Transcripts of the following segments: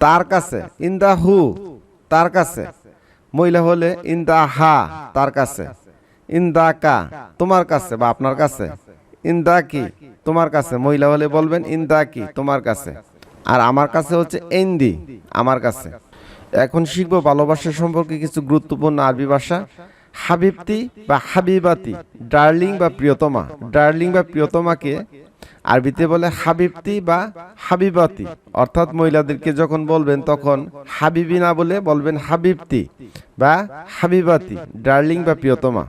তার কাছে, in the হু তার কাছে। মহিলা হলে, ইন দা হা তার কাছে। ইন দা কা তোমার কাছে বা আপনার কাছে। ইন দা কি তোমার কাছে। মহিলা হলে বলবেন, ইন দা কি তোমার কাছে। আর আমার কাছে হচ্ছে এন্দি আমার কাছে। এখন শিখব ভালোবাসা সম্পর্কে কিছু গুরুত্বপূর্ণ আরবি ভাষা। হাবিবতি বা হাবিবাতি, ডার্লিং বা প্রিয়তমা। ডার্লিং বা প্রিয়তমাকে আরবিতে বলে হাবিবতি বা হাবিবাতি। অর্থাৎ মহিলাদেরকে যখন বলবেন তখন হাবিবি না বলে বলবেন হাবিবতি বা হাবিবাতি, ডার্লিং বা প্রিয়তমা।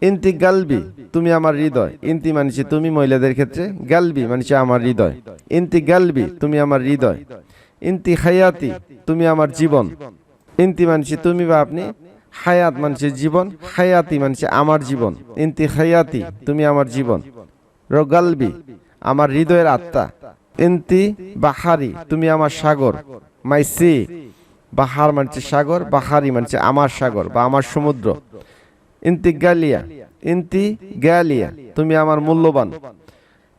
ইন্তি গালবি, তুমি আমার হৃদয়। ইন্তি মানছি তুমি মহিলাদের ক্ষেত্রে গালবি মানছি আমার হৃদয়। ইন্তি গালবি, তুমি আমার হৃদয়। ইন্তি হায়াতি, তুমি আমার জীবন। ইন্তি মানছি তুমি বা আপনি। হায়াত মানছে জীবন। হায়াতি মানছে আমার জীবন। ইন্তি হায়াতি, তুমি আমার জীবন। রগালবি, আমার হৃদয়ের আত্মা। ইন্তি বাহারি, তুমি আমার সাগর। মাই সি বাহার মানছে সাগর, বাহারি মানছে আমার সাগর বা আমার সমুদ্র। ইন্তি গালিয়া ইন্তি গালিয়া তুমি আমার মূল্যবান।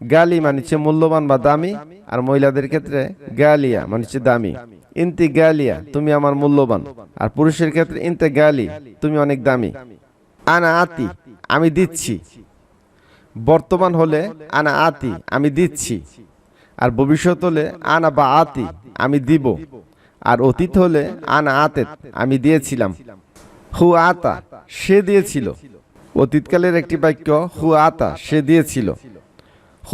গালি মানিছে মূল্যবান বা দামি, আর মহিলাদের ক্ষেত্রে গালিয়া মানিছে দামি। ইন্তি গালিয়া তুমি আমার মূল্যবান, আর পুরুষের ক্ষেত্রে ইন্তে গালি তুমি অনেক দামি। আনা আতি, আমি দিচ্ছি। বর্তমান হলে আনা আতি, আমি দিচ্ছি। আর ভবিষ্যৎ হলে আনা বা আতি, আমি দিব। আর অতীত হলে আনা আতেত, আমি দিয়েছিলাম। হু আতা, সে দিয়েছিল। অতীতকালের একটি বাক্য, হু আতা, সে দিয়েছিল।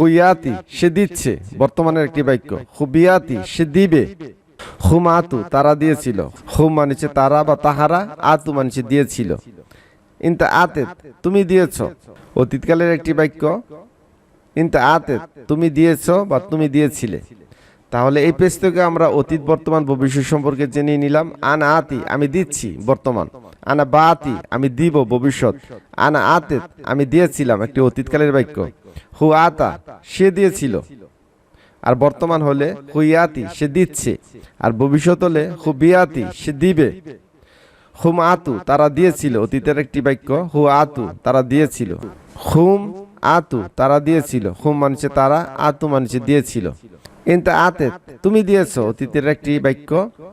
হুইয়াতি সে দিচ্ছে, বর্তমানের একটি বাক্য। হুবিয়াতি সে দিবে। হুম আতু তারা দিয়েছিল। হুম মানিছে তারা বা তাহারা, আতু মানিছে দিয়েছিল। ইনতা আতেত, তুমি দিয়েছ। অতীতকালের একটি বাক্য, ইনতা আতেত, তুমি দিয়েছ বা তুমি দিয়েছিলে। তাহলে এই পেজ থেকে আমরা অতীত, বর্তমান, ভবিষ্যৎ সম্পর্কে জেনে নিলাম, আনা আতি, আমি দিচ্ছি, বর্তমান। আনা বা আতি আমি দিব, ভবিষ্যৎ। আনা আতেত, আমি দিয়েছিলাম, একটি অতীতকালের বাক্য। হু আতা, সে দিয়েছিল। আর বর্তমান হলে হুইয়াতি সে দিচ্ছে। আর ভবিষ্যৎ হলে হুবিয়াতি সে দিবে। হুম আতু তারা দিয়েছিল, অতীতের একটি বাক্য হু আতু তারা দিয়েছিল। হুম আতু তারা দিয়েছিল, হুম মানছে তারা, আতু মানছে দিয়েছিল। ইনতা আতেত তুমি দিয়েছ, অতীতের একটি বাক্য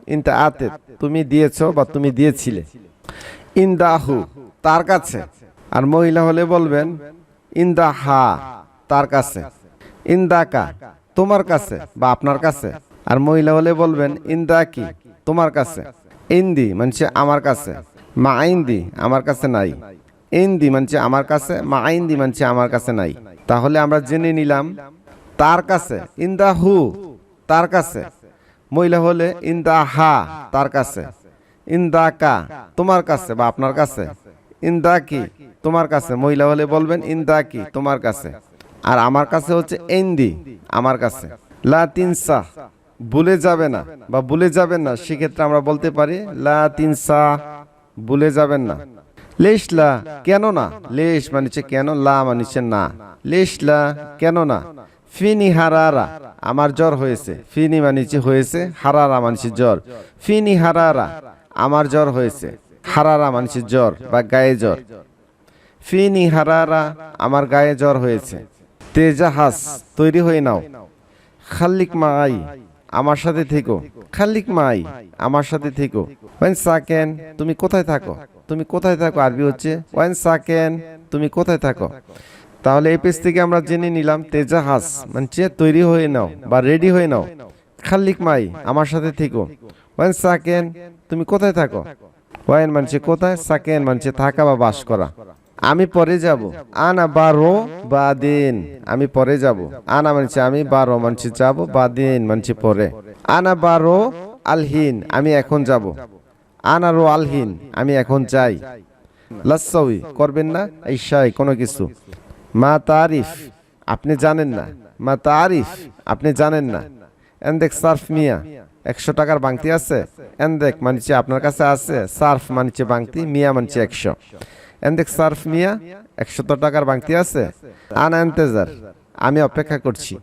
ইনতা আতেত তুমি দিয়েছ বা তুমি দিয়েছিলে। ইন্দাহু তার কাছে। আর মহিলা হলে বলবেন ইন্দা হা তার কাছে। ইন্দাকা তোমার কাছে বা আপনার কাছে। আর মহিলা হলে বলবেন ইন্দা কি তোমার কাছে। ইন্দি, মানছে আমার কাছে। মা আইন্দি আমার কাছে নাই। ইন্দি, মানছে আমার কাছে। মা আইন্দি মানছে আমার কাছে নাই। তাহলে আমরা জেনে নিলাম, তার কাছে, ইন্দা হু, তার কাছে। মহিলা হলে ইন্দা হা, তার কাছে। ইন্দা কা, তোমার কাছে বা আপনার কাছে। ইন্দা কি, তোমার কাছে। মহিলা হলে বলবেন, ইন্দা কি, তোমার কাছে। আর আমার কাছে হচ্ছে এন্দি আমার কাছে। লা তিনসা ভুলে যাবে না বা ভুলে যাবেন না, সেক্ষেত্রে আমরা বলতে পারি, লা তিনসা, ভুলে যাবেন না। লেশলা কেন না? লেশ মানিছে কেন, লা মানিছে না। লেশলা কেন না? ফিনি হারারা, আমার জ্বর হয়েছে। ফিনি মানিছে হয়েছে, হারারা মানিছে জ্বর। ফিনি হারারা, আমার জ্বর হয়েছে। হারারা মানিছে জ্বর বা গায়ে জ্বর। ফিনি হারারা, আমার গায়ে জ্বর হয়েছে। তেজাহাস, তৈরি হয়ে নাও। খাল্লিক মাই আমার সাথে থেকো। খাল্লিক মাই, আমার সাথে থেকো। ওয়েন সাকেন, তুমি কোথায় থাকো? তুমি কোথায় থাকো? আরবি হচ্ছে ওয়েন সাকেন, তুমি কোথায় থাকো? তাহলে এই পেজ থেকে আমরা জেনে নিলাম তেজাহাস মানে তৈরি হয়ে নাও বা রেডি হয়ে নাও। খাল্লিক মাই, আমার সাথে থেকো। ওয়েন সাকেন, তুমি কোথায় থাকো? ওয়েন মানছে কোথায়? সাকেন মানছে থাকা বা বাস করা। আমি পরে যাব। আনা বারো বা দিন। আমি পরে যাব। আনা মানছে আমি বারো, মানছে যাব বা দিন, মানছে পরে। আনা বারো, আলহিন, আমি এখন যাব। আনা রো আলহিন, আমি এখন চাই লাসাউই করবেন না? ঈশাই কোনো কিছু। মা তারিফ, আপনি জানেন না। মা তারিফ, আপনি জানেন না। এন্দেক সার্ফ মিয়া, একশো টাকার বাংতি আছে? এন্দেক মানছে আপনার কাছে আছে। সার্ফ মানছে বাংতি, মিয়া মানছে একশো। এন্দেক সার্ফ মিয়া একশত টাকার বাংতি আছে। আনা এন্তেজার আমি অপেক্ষা করছি।